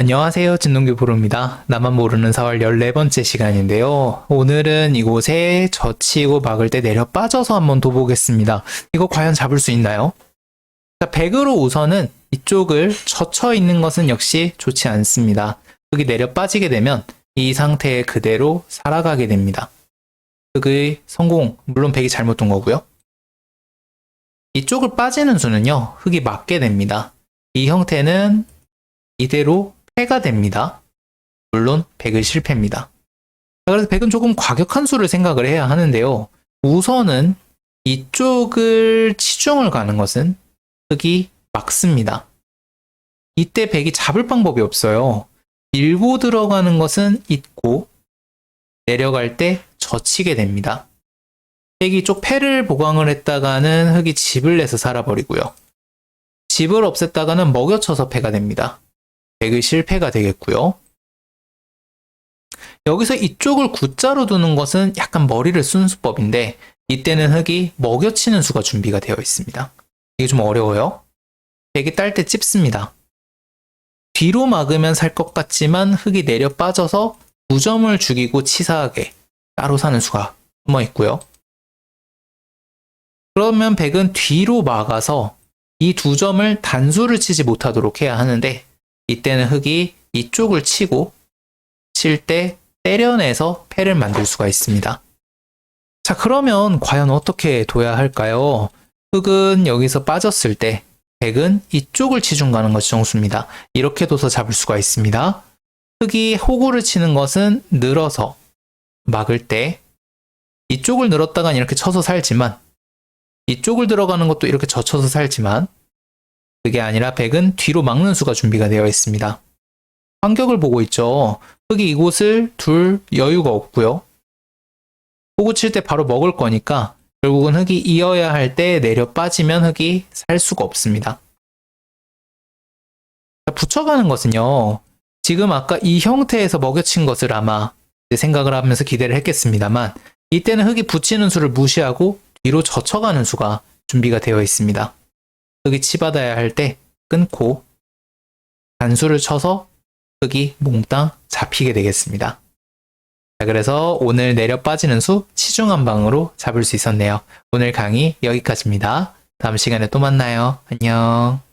안녕하세요. 진동규 프로입니다. 나만 모르는 4월 14번째 시간인데요. 오늘은 이곳에 젖히고 막을 때 내려 빠져서 한번 둬보겠습니다. 이거 과연 잡을 수 있나요? 자, 100으로 우선은 이쪽을 젖혀 있는 것은 역시 좋지 않습니다. 흙이 내려 빠지게 되면 이 상태에 그대로 살아가게 됩니다. 흙의 성공, 물론 100이 잘못 둔 거고요. 이쪽을 빠지는 수는요, 흙이 맞게 됩니다. 이 형태는 이대로 패가 됩니다. 물론 100은 실패입니다. 자, 그래서 100은 조금 과격한 수를 생각을 해야 하는데요. 우선은 이쪽을 치중을 가는 것은 흙이 막습니다. 이때 100이 잡을 방법이 없어요. 밀고 들어가는 것은 있고 내려갈 때 젖히게 됩니다. 흙이 쪽 패를 보강을 했다가는 흙이 집을 내서 살아버리고요. 집을 없앴다가는 먹여쳐서 패가 됩니다. 100의 실패가 되겠고요. 여기서 이쪽을 구자로 두는 것은 약간 머리를 쓴 수법인데 이때는 흙이 먹여치는 수가 준비가 되어 있습니다. 이게 좀 어려워요. 100이 딸 때 찝습니다. 뒤로 막으면 살 것 같지만 흙이 내려 빠져서 9점을 죽이고 치사하게 따로 사는 수가 숨어 있고요. 그러면 100은 뒤로 막아서 이 두 점을 단수를 치지 못하도록 해야 하는데 이때는 흙이 이쪽을 치고 칠 때 때려내서 패를 만들 수가 있습니다. 자, 그러면 과연 어떻게 둬야 할까요? 흙은 여기서 빠졌을 때 백은 이쪽을 치중 가는 것이 정수입니다. 이렇게 둬서 잡을 수가 있습니다. 흙이 호구를 치는 것은 늘어서 막을 때 이쪽을 늘었다간 이렇게 쳐서 살지만 이쪽을 들어가는 것도 이렇게 젖혀서 살지만 그게 아니라 백은 뒤로 막는 수가 준비가 되어 있습니다. 환격을 보고 있죠. 흙이 이곳을 둘 여유가 없고요. 호구 칠 때 바로 먹을 거니까 결국은 흙이 이어야 할 때 내려 빠지면 흙이 살 수가 없습니다. 자, 붙여가는 것은요. 지금 아까 이 형태에서 먹여친 것을 아마 생각을 하면서 기대를 했겠습니다만 이때는 흙이 붙이는 수를 무시하고 뒤로 젖혀가는 수가 준비가 되어 있습니다. 흙이 치받아야 할 때 끊고 단수를 쳐서 흙이 몽땅 잡히게 되겠습니다. 자, 그래서 오늘 내려 빠지는 수 치중 한 방으로 잡을 수 있었네요. 오늘 강의 여기까지입니다. 다음 시간에 또 만나요. 안녕.